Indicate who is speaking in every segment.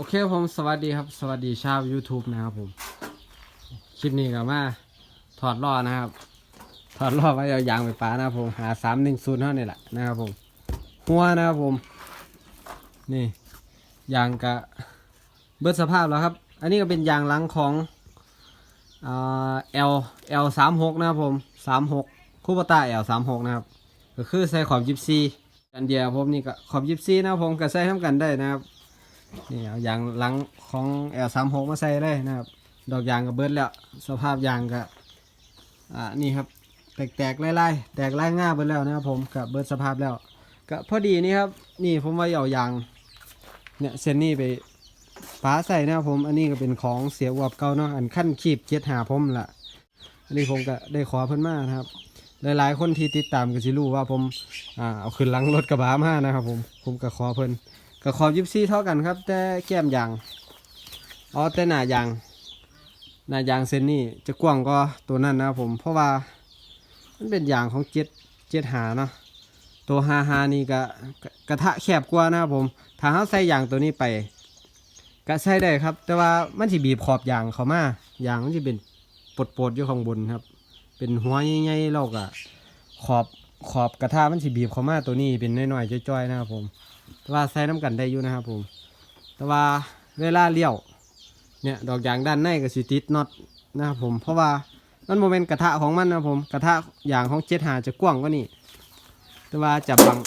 Speaker 1: โอเคผมสวัสดีครับ สวัสดีชาว YouTube นะครับผม คลิปนี้ก็มาถอดล้อนะครับ ถอดล้อไว้เอายางไปปานะครับผมหาสามหนึ่งศูนย์เท่านี่แหละนะครับผม หัวนะครับผม นี่ยางกะเบิดสภาพแล้วครับ อันนี้ก็เป็นยางหลังของเอ่า L L สามหกนะครับผมสามหกคูปต้า L สามหกนะครับ ก็คือใส่ขอบยิปซีอันเดียวผมนี่ก็ขอบยิปซีนะครับผมก็ใส่ทำกันได้นะครับ นี่เอายางหลังของ L36 มาใส่ได้นะครับ ดอกยางก็เบิดแล้ว สภาพยางก็อ่านี่ครับ แตกๆไล่ๆแตกไล่ง่าเบิดแล้วนะครับผมกับเบิดสภาพแล้วก็พอดีนี่ครับนี่ผมว่าเอายางเนี่ยเส้นนี้ไปป้าใส่นะครับผม อันนี้ก็เป็นของเสียอวบเก่าเนาะอันขั้นขีบเจ็ดหาผมละอันนี้ผมก็ได้ขอเพิ่นมานะครับ หลายๆคนที่ติดตามก็สิรู้ว่าผมอ่าเอาขึ้นหลังรถกระบะมานะครับผมผมก็ขอเพิ่น กับขอบยิบซี่เท่ากันครับ แต่แก้มยางอ๋อแต่หน้ายางหน้ายางเส้นนี้จะกว้างก็ตัวนั้นนะผม เพราะว่ามันเป็นยางของเจ็ดเจ็ดหาเนาะตัวหาหานี่ก็กะกระทะแคบกว่านะผมถ้าเขาใส่ยางตัวนี้ไปก็ใส่ได้ครับ แต่ว่ามันจะบีบขอบยางเขามายางมันจะเป็นปดๆอยู่ข้างบนครับ เป็นหัวใหญ่ๆเราก็ขอบขอบกระทะมันจะบีบเขามาตัวนี้เป็นน้อยๆจ้อยๆนะครับผม แต่ว่าใส่น้ำกันได้อยู่นะครับผม แต่ว่าเวลาเลี้ยวเนี่ยดอกยางด้านในก็สิติดน็อตนะครับผม เพราะว่ามันโมเมนกระทะของมันนะครับผมกระทะยางของเจ็ดหาจะกว้างกว่านี้แต่ว่าจะบัง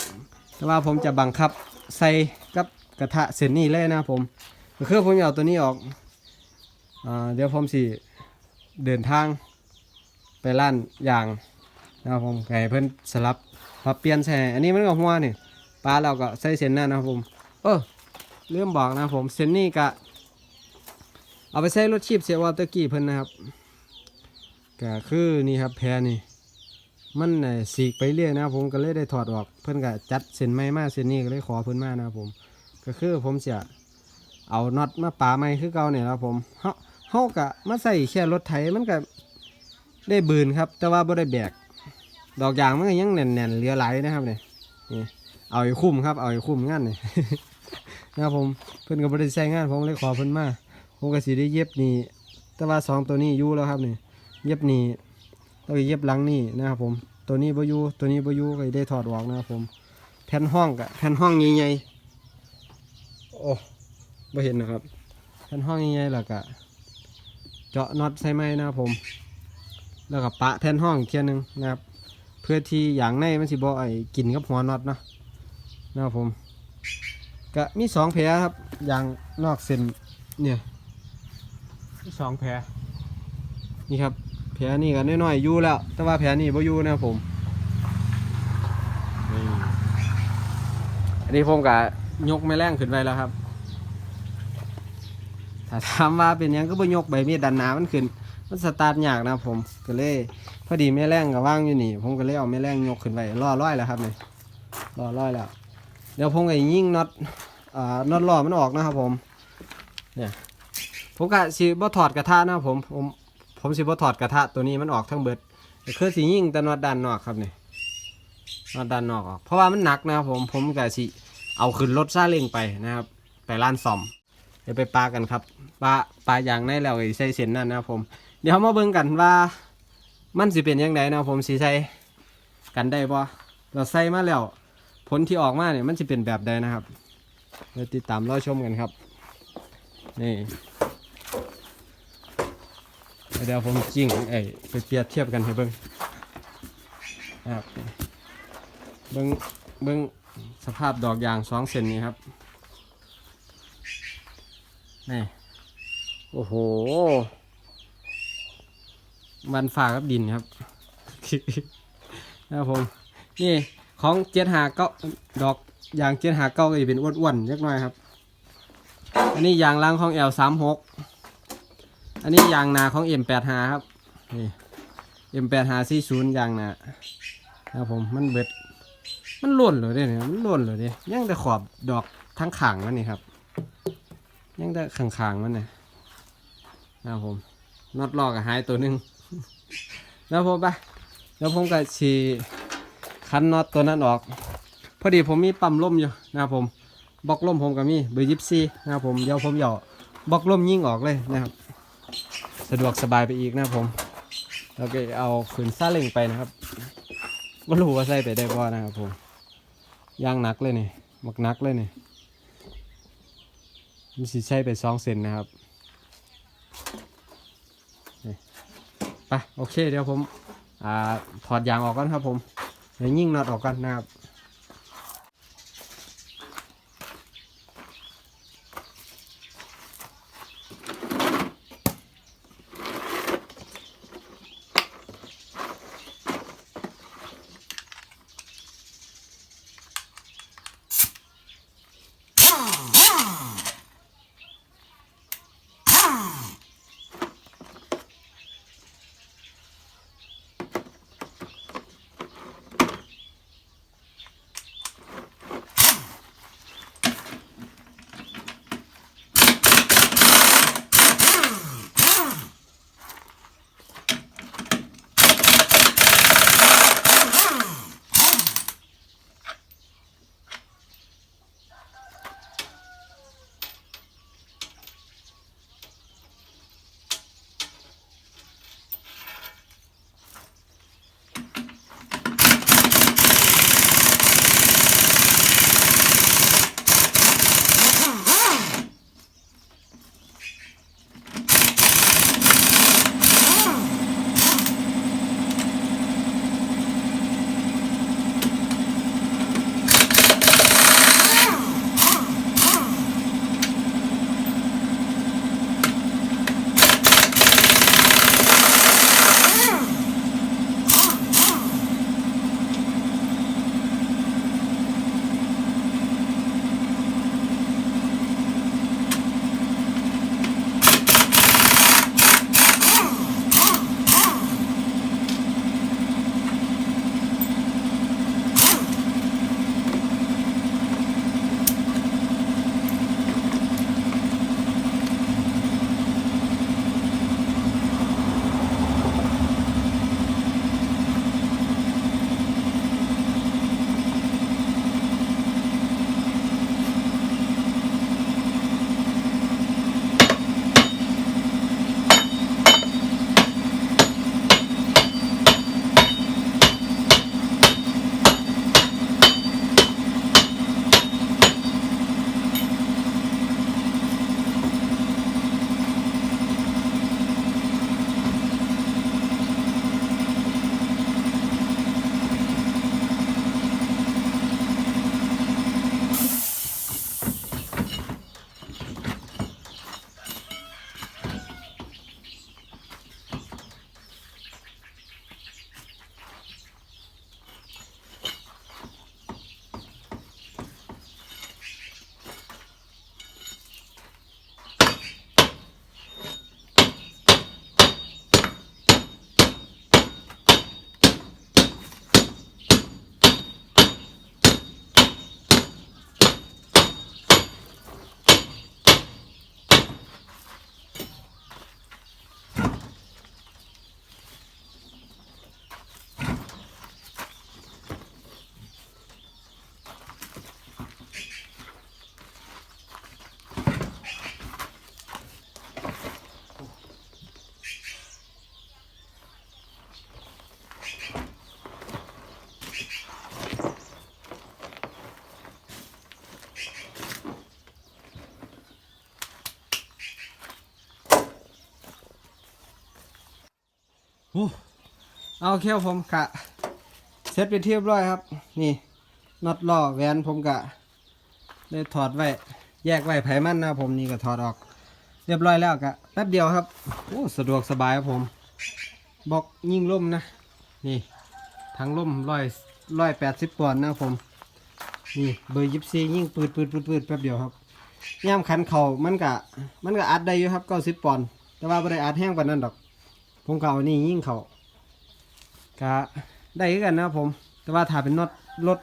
Speaker 1: แต่ว่าผมจะบังคับใส่กับกระทะเส้นนี้เลยนะครับผมก็คือผมเอาตัวนี้ออกอ่าเดี๋ยวผมสิเดินทางไปร้านยางนะครับผมให้เพิ่นสลับปรับเปลี่ยนใส่อันนี้มันก็หัวนี่ ปลาเราก็ใส่เส้นนั่นนะครับผม เออเรื่องบอกนะผมเส้นนี้ก็เอาไปใส่รถชีพเสียวอเตอร์กี้เพิ่นนะครับก็คือนี่ครับแพรนี่ มันน่ะสีกไปเรื่อยนะครับผมก็เลยได้ถอดออกเพิ่นก็จัดเส้นไม้มาเส้นนี้ก็เลยขอเพิ่นมานะครับผม ก็คือผมจะเอาน็อตมาปาไม้คือเก่าเนี่ยครับผมเฮาเฮาก็มาใส่แค่รถไถมันก็ได้บืนครับ แต่ว่าบ่ได้แบกดอกยางมันก็ยังแน่นๆเหลือหลายนะครับเนี่ยนี่ เอาให้คุ้มครับ เอาให้คุ้มงานนี่ นะครับผมเพิ่อนก็บ่ได้ใช้งานผมเลยขอเพิ่นมาผมก็สิได้เย็บนี่แต่ว่าสองตัวนี้อยู่แล้วครับนี่เย็บนี่แล้วก็เย็บหลังนี่นะครับผมตัวนี้บ่อยู่ตัวนี้บ่อยู่ก็ได้ถอดออกนะครับผม แผ่นห้องกับแผ่นห้องใหญ่ๆโอ้บ่เห็นนะครับแผ่นห้องใหญ่ๆแล้วก็เจาะน็อตใส่ไหมนะครับผม แล้วก็ปะแผ่นห้องอีกเทียหนึงนะครับ เพื่อที่อย่างในมันสิบ่ไอ้กินกับหัวน็อตเนาะ นะครับผมก็มีสองแผลครับอย่างนอกเส้นเนี่ยมีสองแผลนี่ครับแผลนี่ก็น้อยๆอยู่แล้ว แต่ว่าแผลนี่บ่อยู่นะครับผมนี่อันนี้ผมก็ยกแม่แรงขึ้นไปแล้วครับ ถ้าถามว่าเป็นยังก็บ่ยกใบมีดดันหนามันขึ้น มันสตาร์ทยากนะครับผมก็เลยพอดีแม่แรงก็ว่างอยู่นี่ ผมก็เลยเอาแม่แรงยกขึ้นไปล่อร้อยแล้วครับนี่ล่อร้อยแล้ว เดี๋ยวผมก็ยิงน็อตอ่าน็อตล้อมันออกนะครับผมเนี่ยผมก็สิบ่ถอดกระทะนะครับผมผมผมสิบ่ถอดกระทะตัวนี้มันออกทั้งเบิดคือสิยิ่งแต่น็อตด้านนอกครับนี่น็อตด้านนอกออกเพราะว่ามันหนักนะครับผมผมก็สิเอาขึ้นรถซาเล้งไปนะครับไปร้านซ่อมเดี๋ยวไปปลากันครับปลาปลาอย่างในแล้วใส่เส้นนั่นนะครับผม เดี๋ยวมาเบิ่งกันว่า มันสิเป็นยังไงนะครับผมสิใส่กันได้บ่เราใส่มาแล้ว ลที่ออกมาเนี่ยมันจะเป็นแบบใดนะครับเดี๋ยวติดตามรอชมกันครับ นี่เดี๋ยวผมจิ้งเอ้ไปเปรียบเทียบกันให้เบิ้งครับเบิ้งเบิ้งสภาพดอกยางสองเซนนี้ครับนี่โอ้โห มันฝากับดินครับ นะครับผม นี่ ของเจ็ดหาเก้าดอกยางเจ็ดหาเก้าก็จะเป็นอ้วนๆเล็กน้อยครับ อันนี้ยางล่างของ L สามหกอันนี้ยางหนาของ M แปดหาครับนี่ M แปดหาสี่ศูนย์ยางหนาครับผมมันเบิดมันล่นเลยเนี่ยมันล่นเลยเนี่ยยังแต่ขอบดอกทั้งขางมันนี่ครับ ยังแต่ขางๆมันเนี่ยนะครับผมน็อตลอกับหายตัวหนึงแล้วผมไปแล้วผมก็ชี คันน็อตตัวนั้นออก พอดีผมมีปั๊มลมอยู่นะครับผมบล็อกล่มผมก็มีเบอร์ยิบซีนะครับผมเดี๋ยวผมเหยาะบล็อกล่มยิ่งออกเลยนะครับ สะดวกสบายไปอีกนะครับผมแล้วก็เอาขืนซาเล็งไปนะครับไม่รู้ว่าใส่ไปได้บ่นะครับผมย่างหนักเลยนี่มักหนักเลยนี่มันสิใช้ไปสองเซนนะครับไปโอเคเดี๋ยวผมอ่าถอดยางออกก่อนครับผม เดี๋ยวยิ่งน็อตออกกันนะครับ โอ้เอาเคียวผมกะเสร็จไปนที่เรียบร้อยครับ นี่น็อตล้อแหวนผมกะได้ถอดไว้แยกไว้ไผมันนะผมนี่ก็ถอดออก เรียบร้อยแล้วกะแป๊บเดียวครับโอ้สะดวกสบายครับผมบอกยิ่งล่มนะ นี่ทั้งล่มร้อยร้อยแปดสิบปอนด์นะผมนี่เบอร์ยิบซียิ่งปืดปืดปืดปืดแป๊บเดียวครับย่ามขันเข่ามันกะมันก็อัดได้อยู่ครับเก้าสิบปอนด์แต่ว่าไม่ได้อัดแห้งปานนั้นดอก ผมก็เอานี่ยิ่งเขากะได้กันนะครับผม แต่ว่าถ้าเป็นน็อตรถ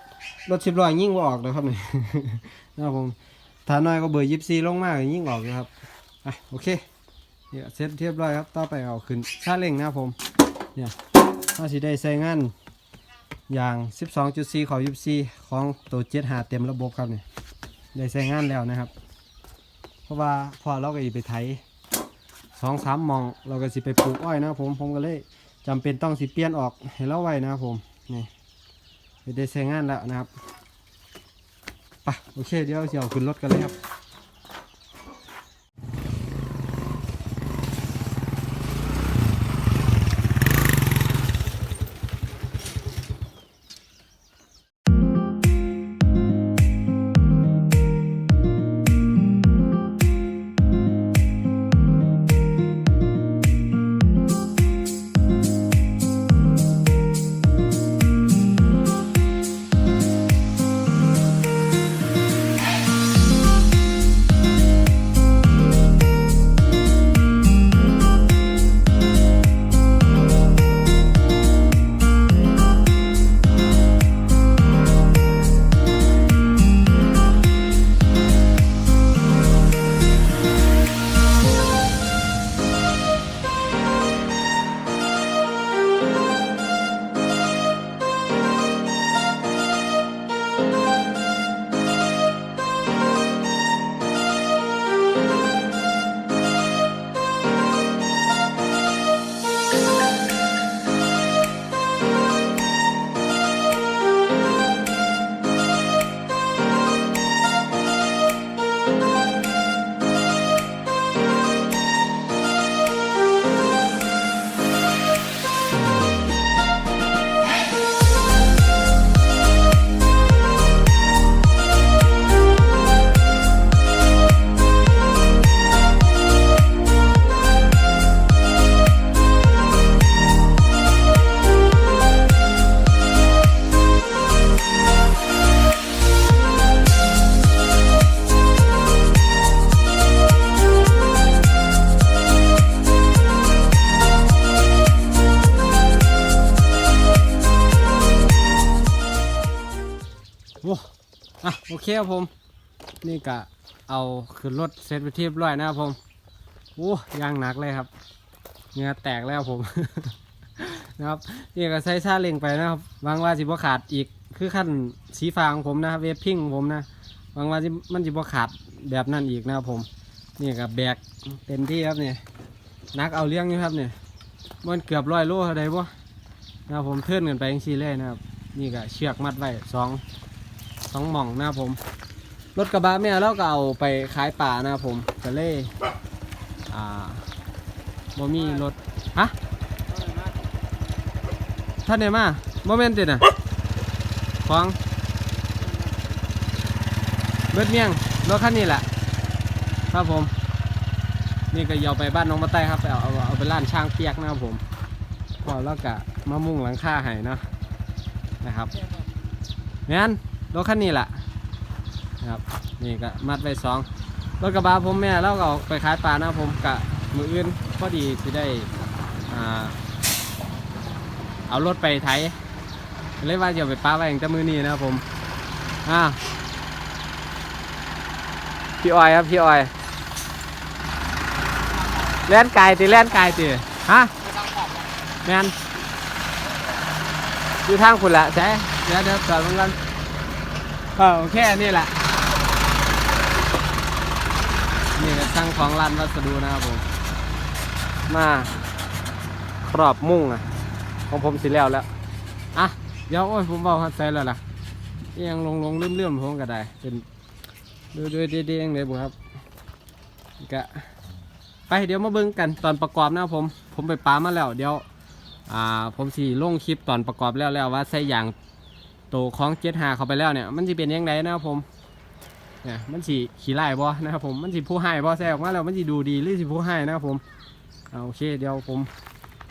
Speaker 1: รถสิบล้อยิ่งว่าออกเลยครับนี่นะครับผมถ้าน้อยก็เบอร์ยิบซีลงมากยิ่งออกเลยครับอะโอเคเดี๋ยวเสร็จเรียบร้อยครับต่อไปเอาขึ้นชาเร่งนะครับผมเนี่ยถ้าสิได้ใส่งานอย่าง 12.4 ขอยิบซีของตัวเจ็ดหาเต็มระบบครับเนี่ยได้ใช้งานแล้วนะครับ เพราะว่าพอเราก็อีไปไถ สองสามมองเราก็สิไปปลูกอ้อยนะผมผมก็เลยจำเป็นต้องสิเปลี่ยนออกให้เราไว้นะผมนี่ได้ใช้งานแล้วนะครับไปะโอเคเดี๋ยวเสียวขึ้นรถกันเลยครับ คครับผม นี่กะเอาขึ้นรถเสร็จไปนที่เรียบร้อยนะครับผมโอ้ยางหนักเลยครับเหงื่อแตกแล้วผม นะครับนี่ก็ใส่ซาเล็งไปนะครับหวังว่าสิบ่ขาดอีกคือขั้นสีฟ้าของผมนะเวฟพิงของผมนะหวังว่าสิมันสิบ่ขาดแบบนั้นอีกนะครับผม นี่กับแบกเต็มที่ครับเนี่ยนักเอาเลี้ยงอยู่ครับเนี่ยมันเกือบร้อยโลเท่าใดบ่นะครับผมเทิร์นกันไปยังซีเลยนะครับ นี่ก็เชือกมัดไว้สอง สองหม่องนะครับผม รถกระบะแม่เราก็เอาไปขายป่านะครับผมก็เลยอ่าบ่มีรถฮะท่านไหนมาโมเมนต์ติดอะของเบิดเมียงรถคันนี้แหละครับผม นี่ก็ยาวไปบ้านน้องมาใต้ครับไปเอาเอาเอาไปร้านช่างเปียกนะครับผมพอแล้วก็มามุ่งหลังคาให้นะนะครับงั้น รถคันนี้แหละนะครับนี่ก็มัดไว้สองรถกระบะผมแม่เราก็ไปขายปลานะผมกะมืออื่นพอดีจะได้อ่าเอารถไปไถเลยว่าจะเอาไปป้าไว้อย่างแต่มือนี้นะครับผมอ่าพี่ออยครับพี่ออยแล่นไกลติแล่นไกลติฮะแมนอยู่ทางคุณละใช่เดี๋ยวเดี๋ยวจอดมันกัน เออโอเคนี่แหละ นี่ก็ช่างของร้านวัสดุนะครับผม มาครอบมุ้งอะ ของผมสิแล้วแล้ว อะ เดี๋ยวโอ้ยผมเบอกฮัดใจแล้วล่ะ ยังลงลงเลื่อมเลื่อมๆผมก็ได้ เป็นดูดูดีเองเลยบุครับกะไปเดี๋ยวมาเบิ่งกันตอนประกอบนะครับผม ผมไปปามาแล้ว เดี๋ยว อ่า ผมสีลงคลิปตอนประกอบแล้วแล้วว่าใส่ยาง โตของเจ็ดหาเข้าไปแล้วเนี่ย มันจะเป็นยังไงนะครับผมเนี่ยมันสีขี้ไล่บ่นะครับผมมันสีผู้ให้บ่แซ่ออกมาแล้วมันสีดูดีหรือสีผู้ให้นะครับผมเอาโอเคเดี๋ยวผม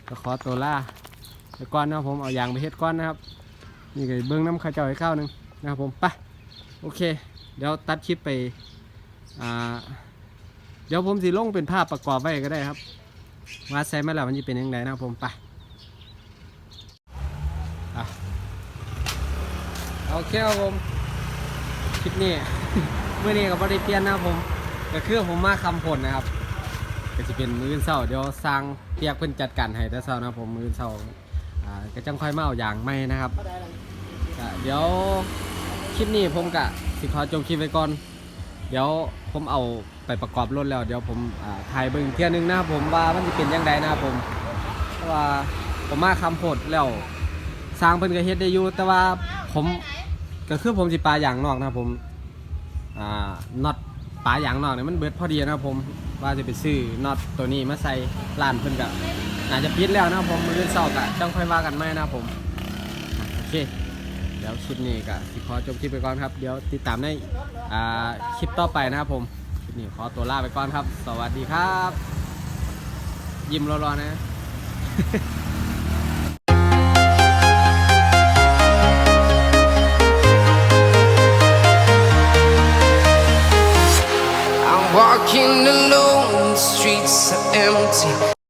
Speaker 1: จะขอตัวล่าไปก้อนนะครับผมเอายางไปเฮ็ดก้อนนะครับนี่ก็เบิ้งน้ำข้าวเจ้าให้ข้าวหนึงนะครับผมไปโอเค เดี๋ยวตัดคลิปไปอ่าเดี๋ยวผมสีลงเป็นภาพประกอบไว้ก็ได้ครับว่าใส่มาแล้วมันจะเป็นยังไงนะครับผมไปอะโอ เคครับผมคลิปนี้ เมื่อนี้ก็บ่ได้เปลี่ยนนะครับผมก็คือผมมาคำผลนะครับ ก็จะเป็นมือเช้าเดี๋ยวสร้างเปียกเพิ่นจัดการให้แต่เช้านะผมมือเช้าอ่าก็จังค่อยมาเอาอย่างใหม่นะครับก็เดี๋ยวคลิปนี้ผมกะสิขอจบคลิปไว้ก่อน เดี๋ยวผมเอาไปประกอบรถแล้วเดี๋ยวผมอ่าถ่ายเบิ่งเที่ยหนึงนะครับผมว่ามันจะเป็นยังไงนะครับผมเพราะว่าผมมาคำโพดแล้วสร้างเพิ่นก็เฮ็ดได้อยู่แต่ว่าผม ก็คือผมสิปลาอย่างนอกนะครับผมอ่าน็อตปลาอย่างนอกเนี่ยมันเบิดพอดีนะครับผมว่าจะไปซื้อน็อตตัวนี้มาใส่ร้านเพิ่นก็น่าจจะปิดแล้วนะครับผมมืออื่นเช้าก็จังค่อยว่ากันใหมนะครับผมโอเคเดี๋ยวคลิปนี้ก็สิขอจบคลิปไปก่อนครับเดี๋ยวติดตามในอ่าคลิปต่อไปนะครับผมคลิปนี้ขอตัวลาไปก่อนครับ สวัสดีครับ ยิ้มรอๆนะ
Speaker 2: walking alone, the streets are empty.